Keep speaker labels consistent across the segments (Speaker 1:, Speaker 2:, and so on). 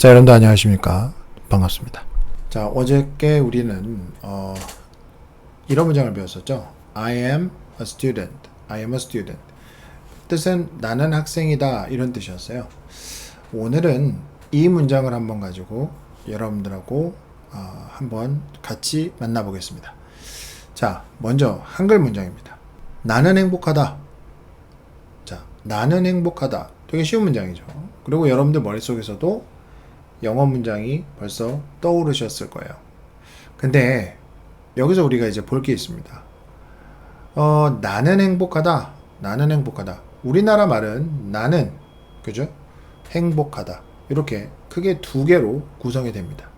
Speaker 1: 자, 여러분들 안녕하십니까? 반갑습니다. 자, 어저께 우리는 어, 이런 문장을 배웠었죠. I am a student. I am a student. 뜻은 나는 학생이다 이런 뜻이었어요. 오늘은 이 문장을 한번 가지고 여러분들하고 어, 한번 같이 만나보겠습니다. 자, 먼저 한글 문장입니다. 나는 행복하다. 자, 나는 행복하다. 되게 쉬운 문장이죠. 그리고 여러분들 머릿속에서도 영어 문장이 벌써 떠오르셨을 거예요. 근데 여기서 우리가 이제 볼 게 있습니다. 어, 나는 행복하다. 나는 행복하다. 우리나라 말은 나는 그죠? 행복하다. 이렇게 크게 두 개로 구성이 됩니다.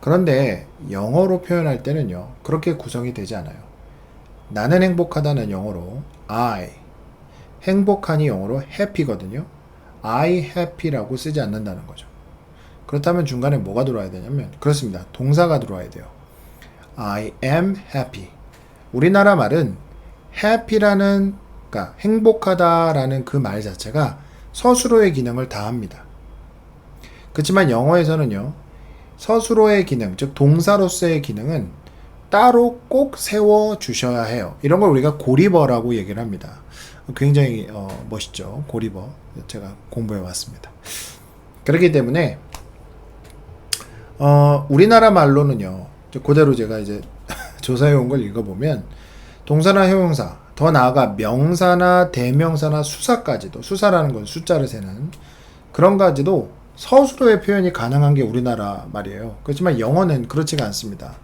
Speaker 1: 그런데 영어로 표현할 때는요. 그렇게 구성이 되지 않아요. 나는 행복하다는 영어로 I 행복하니 영어로 happy거든요. I happy라고 쓰지 않는다는 거죠. 그렇다면 중간에 뭐가 들어와야 되냐면 그렇습니다. 동사가 들어와야 돼요. I am happy. 우리나라 말은 happy라는 그러니까 행복하다라는 그 말 자체가 서술어의 기능을 다합니다. 그렇지만 영어에서는요. 서술어의 기능, 즉 동사로서의 기능은 따로 꼭 세워 주셔야 해요. 이런 걸 우리가 고리버라고 얘기를 합니다. 굉장히 어, 멋있죠. 고리버. 제가 공부해 왔습니다. 그렇기 때문에 어, 우리나라 말로는요. 그대로 제가 이제 조사해 온 걸 읽어보면 동사나 형용사, 더 나아가 명사나 대명사나 수사까지도 수사라는 건 숫자를 세는 그런 가지도 서술어의 표현이 가능한 게 우리나라 말이에요. 그렇지만 영어는 그렇지가 않습니다.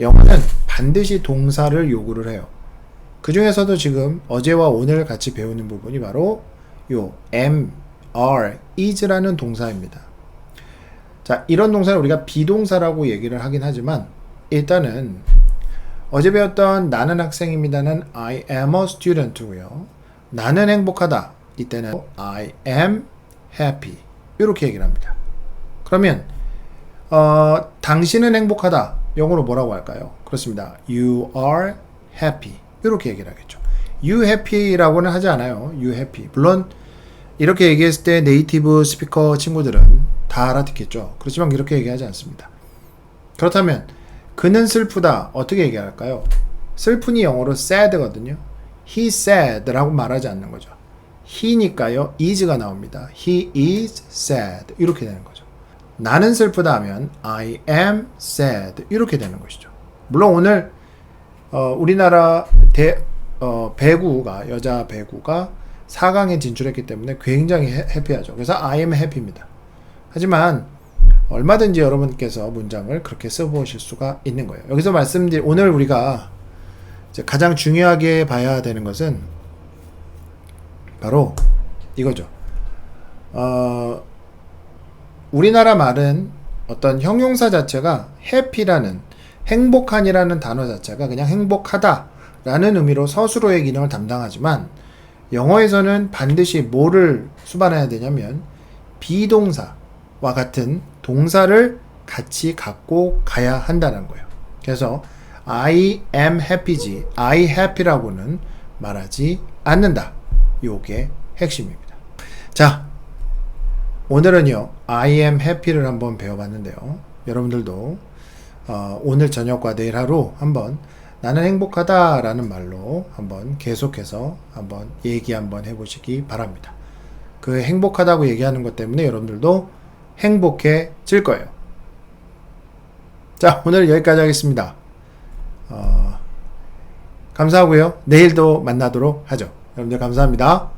Speaker 1: 영어는 반드시 동사를 요구를 해요. 그 중에서도 지금 어제와 오늘 같이 배우는 부분이 바로 요 am, are, is라는 동사입니다. 자, 이런 동사를 우리가 비동사라고 얘기를 하긴 하지만 일단은 어제 배웠던 나는 학생입니다는 I am a student고요. 나는 행복하다. 이때는 I am happy. 이렇게 얘기를 합니다. 그러면 어, 당신은 행복하다. 영어로 뭐라고 할까요? 그렇습니다. You are happy. 이렇게 얘기를 하겠죠. You happy라고는 하지 않아요. You happy. 물론 이렇게 얘기했을 때 네이티브 스피커 친구들은 다 알아듣겠죠. 그렇지만 이렇게 얘기하지 않습니다. 그렇다면 그는 슬프다 어떻게 얘기할까요? 슬픈이 영어로 sad거든요. He sad라고 말하지 않는 거죠. he니까요 is가 나옵니다. He is sad 이렇게 되는 거죠. 나는 슬프다 하면 I am sad 이렇게 되는 것이죠. 물론 오늘 어, 우리나라 대, 어, 배구가 여자 배구가 4강에 진출했기 때문에 굉장히 해, 해피하죠. 그래서 I am happy입니다. 하지만 얼마든지 여러분께서 문장을 그렇게 써보실 수가 있는 거예요. 여기서 말씀드릴 오늘 우리가 가장 중요하게 봐야 되는 것은 바로 이거죠. 어, 우리나라 말은 어떤 형용사 자체가 happy라는 행복한이라는 단어 자체가 그냥 행복하다라는 의미로 서술어의 기능을 담당하지만 영어에서는 반드시 뭐를 수반해야 되냐면 비동사와 같은 동사를 같이 갖고 가야 한다는 거예요. 그래서 I am happy지 I happy라고는 말하지 않는다. 요게 핵심입니다. 자, 오늘은요 I am happy를 한번 배워봤는데요. 여러분들도 어, 오늘 저녁과 내일 하루 한번 나는 행복하다라는 말로 한번 계속해서 한번 얘기 한번 해보시기 바랍니다. 그 행복하다고 얘기하는 것 때문에 여러분들도 행복해질 거예요. 자, 오늘 여기까지 하겠습니다. 어, 감사하고요. 내일도 만나도록 하죠. 여러분들 감사합니다.